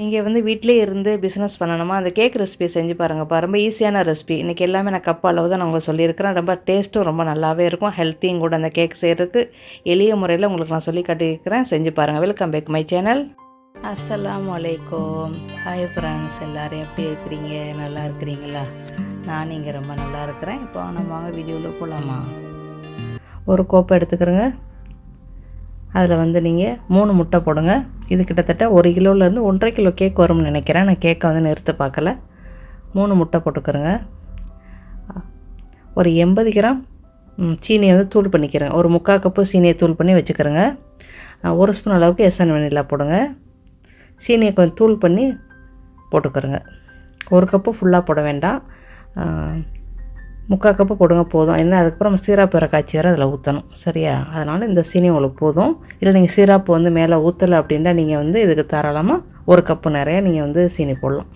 நீங்கள் வந்து வீட்டிலே இருந்து பிஸ்னஸ் பண்ணணுமா? அந்த கேக் ரெசிபி செஞ்சு பாருங்கப்பா ரொம்ப ஈஸியான ரெசிபி இன்றைக்கி எல்லாமே நான் கப் அளவு தான் நான் உங்களுக்கு சொல்லியிருக்கிறேன். ரொம்ப டேஸ்ட்டும் ரொம்ப நல்லாவே இருக்கும். ஹெல்த்தியும் கூட அந்த கேக் செய்கிறதுக்கு எளிய முறையில் உங்களுக்கு நான் சொல்லி காட்டியிருக்கிறேன். செஞ்சு பாருங்கள் வெல்கம் பேக் மை சேனல் அஸ்ஸலாமு அலைக்கும் ஹாய் ஃப்ரெண்ட்ஸ் எல்லோரும் எப்படி இருக்கிறீங்க? நல்லா இருக்கிறீங்களா? நான் இங்கே ரொம்ப நல்லா இருக்கிறேன். இப்போ நம்ம வாங்க வீடியோவில் போகலாமா ஒரு கோப்பை எடுத்துக்கிறேங்க. அதில் வந்து நீங்கள் மூணு முட்டை போடுங்க. இது கிட்டத்தட்ட ஒரு கிலோலேருந்து ஒன்றரை கிலோ கேக் வரும்னு நினைக்கிறேன். நான் கேக்கை வந்து நிறுத்த பார்க்கல. மூணு முட்டை போட்டுக்கிறேங்க ஒரு எண்பது கிராம் சீனியை வந்து தூள் பண்ணிக்கிறேன். ஒரு முக்கால் கப்பு சீனியை தூள் பண்ணி வச்சுக்கிறேங்க. ஒரு ஸ்பூன் அளவுக்கு எசன் வெண்ணிலா போடுங்க. சீனியை கொஞ்சம் தூள் பண்ணி போட்டுக்கிறேங்க ஒரு கப்பு ஃபுல்லாக போட வேண்டாம். முக்கால் கப்பு போடுங்க போதும். ஏன்னா அதுக்கப்புறம் நம்ம சீராப்பு காய்ச்சி வேறு அதில் ஊற்றணும் சரியா? அதனால் இந்த சீனி உங்களுக்கு போதும். இல்லை நீங்கள் சீராப்பு வந்து மேலே ஊற்றலை அப்படின்னா நீங்கள் வந்து இதுக்கு தாராளமாக ஒரு கப்பு நிறையா நீங்கள் வந்து சீனி போடலாம்.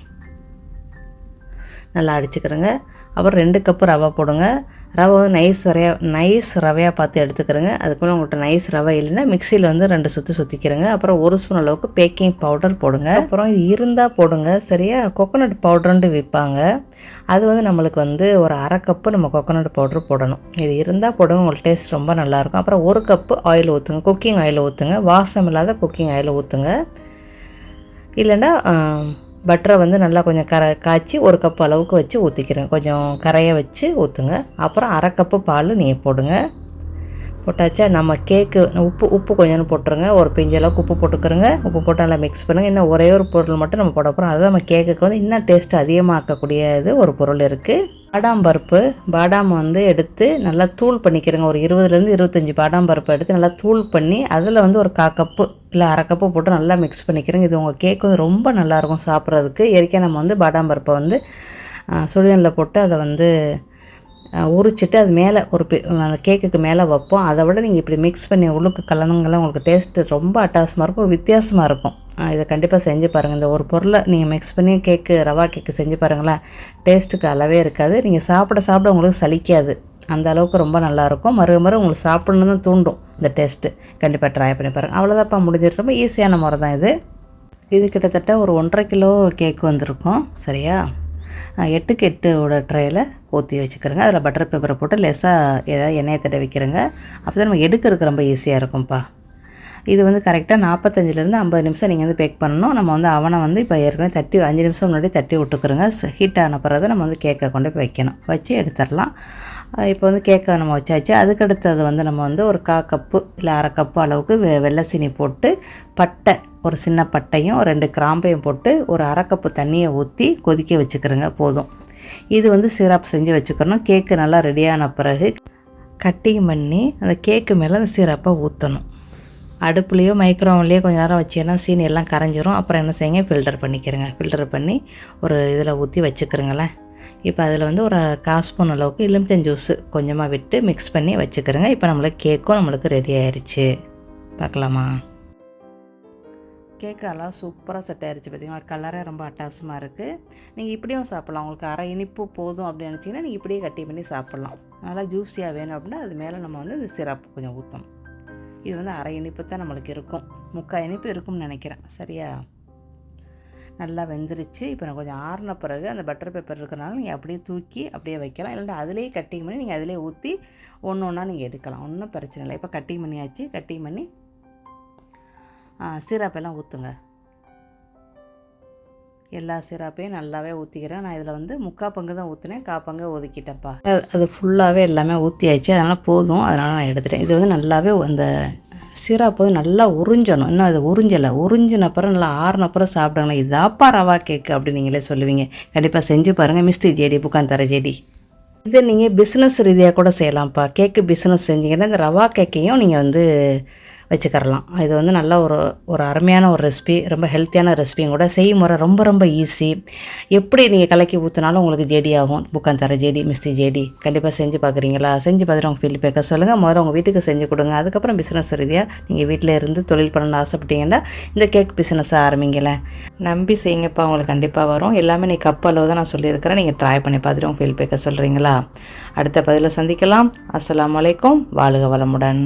நல்லா அடிச்சுக்கிறோங்க. அப்புறம் ரெண்டு கப்பு ரவை போடுங்க. ரவை வந்து நைஸ் வரையா நைஸ் ரவையாக பார்த்து எடுத்துக்கிறேங்க. அதுக்குள்ளே உங்கள்கிட்ட நைஸ் ரவை இல்லைன்னா மிக்சியில் வந்து ரெண்டு சுற்றி சுற்றிக்கிறேங்க அப்புறம் ஒரு ஸ்பூன் அளவுக்கு பேக்கிங் பவுடர் போடுங்க. அப்புறம் இது இருந்தால் போடுங்க. சரியா? கொக்கோனட் பவுடர்ன்ட்டு விற்பாங்க. அது வந்து நம்மளுக்கு வந்து ஒரு அரை கப்பு நம்ம கொக்கோனட் பவுடர் போடணும். இது இருந்தால் போடுங்க உங்களுக்கு டேஸ்ட் ரொம்ப நல்லாயிருக்கும். அப்புறம் ஒரு கப்பு ஆயில் ஊற்றுங்க குக்கிங் ஆயில் ஊற்றுங்க வாசம் இல்லாத குக்கிங் ஆயில் ஊற்றுங்க இல்லைன்னா பட்டரை வந்து நல்லா கொஞ்சம் கர காய்ச்சி ஒரு கப் அளவுக்கு வச்சு ஊற்றிக்கிறேன் கொஞ்சம் கரையை வச்சு ஊற்றுங்க அப்புறம் அரை கப்பு பால் நீங்கள் போடுங்க. போட்டாச்சா நம்ம கேக்கு உப்பு உப்பு கொஞ்சம் போட்டுருங்க. ஒரு பிஞ்சு அளவுக்கு உப்பு போட்டுக்கிறோங்க. உப்பு போட்டு நல்லா மிக்ஸ் பண்ணுங்கள் இன்னும் ஒரே ஒரு பொருள் மட்டும் நம்ம போட போகிறோம் அதுதான் நம்ம கேக்குக்கு வந்து இன்னும் டேஸ்ட் அதிகமாக்கக்கூடிய இது ஒரு பொருள் இருக்குது பாடாம் பருப்பு பாதாம் வந்து எடுத்து நல்லா தூள் பண்ணிக்கிறேங்க. ஒரு இருபதுலேருந்து இருபத்தஞ்சி பாடாம் பருப்பு எடுத்து நல்லா தூள் பண்ணி அதில் வந்து ஒரு கா கப்பு இல்லை அரை போட்டு நல்லா மிக்ஸ் பண்ணிக்கிறேங்க. இது உங்கள் கேக் வந்து ரொம்ப நல்லாயிருக்கும் சாப்பிட்றதுக்கு. ஏற்கனவே நம்ம வந்து பாதாம் பருப்பை வந்து சுடுதண்ணில் போட்டு அதை வந்து உரிச்சிட்டு அது மேலே ஒரு அந்த கேக்குக்கு மேலே வைப்போம். அதை விட நீங்கள் இப்படி மிக்ஸ் பண்ணி உள்ளுக்கு கலந்துங்கெல்லாம் உங்களுக்கு டேஸ்ட்டு ரொம்ப அட்டாசமாக இருக்கும். ஒரு வித்தியாசமாக இருக்கும். இதை கண்டிப்பாக செஞ்சு பாருங்கள் இந்த ஒரு பொருளை நீங்கள் மிக்ஸ் பண்ணி கேக்கு ரவா கேக்கு செஞ்சு பாருங்களேன். டேஸ்ட்டுக்கு அளவே இருக்காது. நீங்கள் சாப்பிட சாப்பிட உங்களுக்கு சலிக்காது. அந்த அளவுக்கு ரொம்ப நல்லாயிருக்கும். மறு மறு உங்களுக்கு சாப்பிட்ணுன்னு தான் தூண்டும் இந்த டேஸ்ட்டு. கண்டிப்பாக ட்ரை பண்ணி பாருங்கள் அவ்வளோதான்ப்பா முடிஞ்சிட்டு ரொம்ப ஈஸியான முறை தான் இது. இது கிட்டத்தட்ட ஒரு ஒன்றரை கிலோ கேக் வந்திருக்கும். சரியா? எட்டுக்கு எட்டோட ட்ரேயில் ஊற்றி வச்சுக்கிறேங்க. அதில் பட்டர் பேப்பரை போட்டு லெஸ்ஸாக ஏதாவது எண்ணெயை தடவிக்கிறேங்க அப்போ தான் நம்ம எடுக்கிறதுக்கு ரொம்ப ஈஸியாக இருக்கும்ப்பா. இது வந்து கரெக்டாக நாற்பத்தஞ்சிலேருந்து ஐம்பது நிமிஷம் நீங்கள் வந்து பேக் பண்ணணும். நம்ம வந்து அவனை வந்து இப்போ ஏற்கனவே தட்டி அஞ்சு நிமிஷம் முன்னாடி தட்டி விட்டுக்கிறோங்க. ஹீட் ஆன பிறகு நம்ம வந்து கேக்கை கொண்டு போய் வைக்கணும். வச்சு எடுத்துடலாம். இப்போ வந்து கேக்கை நம்ம வச்சாச்சு. அதுக்கடுத்தது வந்து நம்ம வந்து ஒரு கா கப்பு இல்லை அரை கப்பு அளவுக்கு வெ வெள்ளை சீனி போட்டு பட்டை ஒரு சின்ன பட்டையும் ரெண்டு கிராம்பையும் போட்டு ஒரு அரை கப்பு தண்ணியை ஊற்றி கொதிக்க வச்சுக்கிறோங்க போதும். இது வந்து சிரப் செஞ்சு வச்சுக்கிறணும் கேக்கு நல்லா ரெடியான பிறகு கட்டிங் பண்ணி அந்த கேக்கு மேலே அந்த சிரப்பை ஊற்றணும் அடுப்புலேயோ மைக்ரோவன்லேயோ கொஞ்ச நேரம் வச்சீங்கன்னா சீனி எல்லாம் கரைஞ்சிரும். அப்புறம் என்ன செய்யுங்க? ஃபில்டர் பண்ணிக்கிறேங்க. ஃபில்டர் பண்ணி ஒரு இதில் ஊற்றி வச்சுக்கிறேங்களேன். இப்போ அதில் வந்து ஒரு கால் ஸ்பூன் அளவுக்கு எலுமிச்சம் ஜூஸு கொஞ்சமாக விட்டு மிக்ஸ் பண்ணி வச்சுக்கிறேங்க. இப்போ நம்மளுக்கு கேக்கும் நம்மளுக்கு ரெடி ஆயிடுச்சு பார்க்கலாமா? கேக்கு எல்லாம் சூப்பராக செட் ஆயிடுச்சு பார்த்தீங்களா கலரே ரொம்ப அட்டாசமாக இருக்குது நீங்கள் இப்படியும் சாப்பிட்லாம். உங்களுக்கு அரை இனிப்பு போதும் அப்படின்னு நினச்சிங்கன்னா நீங்கள் இப்படியே கட்டி பண்ணி சாப்பிட்லாம். நல்லா ஜூஸியாக வேணும் அப்படின்னா அது மேலே நம்ம வந்து இந்த சிரப்பு கொஞ்சம் ஊற்றணும் இது வந்து அரை இனிப்பு தான் நம்மளுக்கு இருக்கும். முக்கால் இனிப்பு இருக்கும்னு நினைக்கிறேன். சரியா? நல்லா வெந்துருச்சு. இப்போ நான் கொஞ்சம் ஆறின பிறகு அந்த பட்டர் பேப்பர் இருக்கிறனால நீங்கள் அப்படியே தூக்கி அப்படியே வைக்கலாம். இல்லைன்னா அதிலேயே கட்டிங் பண்ணி நீங்கள் அதிலே ஊற்றி ஒன்று ஒன்றா நீங்கள் எடுக்கலாம். ஒன்றும் பிரச்சனை இல்லை. இப்போ கட்டிங் பண்ணியாச்சு. கட்டிங் பண்ணி சிராப்பெல்லாம் ஊற்றுங்க எல்லா சிராப்பையும் நல்லாவே ஊற்றிக்கிறேன் நான் இதில் வந்து முக்கால் பங்கு தான் ஊற்றினேன் கா ஒதுக்கிட்டேன்ப்பா. அது- அது ஃபுல்லாகவே எல்லாமே ஊற்றியாச்சு அதனால் போதும். அதனால் நான் எடுத்துட்டேன். இது வந்து நல்லாவே அந்த சீராக போது நல்லா உறிஞ்சணும். இன்னும் அது உறிஞ்சலை. உறிஞ்சின அப்புறம் நல்லா ஆறுன அப்புறம் இதாப்பா ரவா கேக்கு அப்படின்னு நீங்களே சொல்லுவீங்க. கண்டிப்பாக செஞ்சு பாருங்கள் மிஸ்தி ஜேடி புக்கான் தர ஜேடி. இதை நீங்கள் பிஸ்னஸ் ரீதியாக கூட செய்யலாம்ப்பா. கேக்கு பிஸ்னஸ் செஞ்சீங்கன்னா இந்த ரவா கேக்கையும் நீங்கள் வந்து வச்சுக்கரலாம் இது வந்து நல்ல ஒரு ஒரு அருமையான ஒரு ரெசிபி ரொம்ப ஹெல்த்தியான ரெசிபியும் கூட செய்யும் முறை ரொம்ப ரொம்ப ஈஸி எப்படி நீங்கள் கலக்கி ஊற்றினாலும் உங்களுக்கு ஜேடி ஆகும். புக்கான் தர ஜேடி மிஸ்தி ஜேடி கண்டிப்பாக செஞ்சு பார்க்குறீங்களா செஞ்சு பார்த்துட்டு உங்கள் ஃபீல் பேக்க சொல்லுங்கள் முதல்ல உங்கள் வீட்டுக்கு செஞ்சு கொடுங்க. அதுக்கப்புறம் பிஸ்னஸ் ரீதியாக நீங்கள் வீட்டில் இருந்து தொழில் பண்ணணும்னு ஆசைப்பட்டீங்கன்னா இந்த கேக் பிஸ்னஸை ஆரம்பிங்களேன். நம்பி செய்யுங்கப்பா. உங்களுக்கு கண்டிப்பாக வரும். எல்லாமே நீ கப் அளவு தான் நான் சொல்லியிருக்கிறேன். நீங்கள் ட்ரை பண்ணி பார்த்துட்டு உங்கள் ஃபீல் பேக்க சொல்கிறீங்களா அடுத்த பதிலில் சந்திக்கலாம். அஸ்லாம் வலைக்கும் வாழ்க வளமுடன்.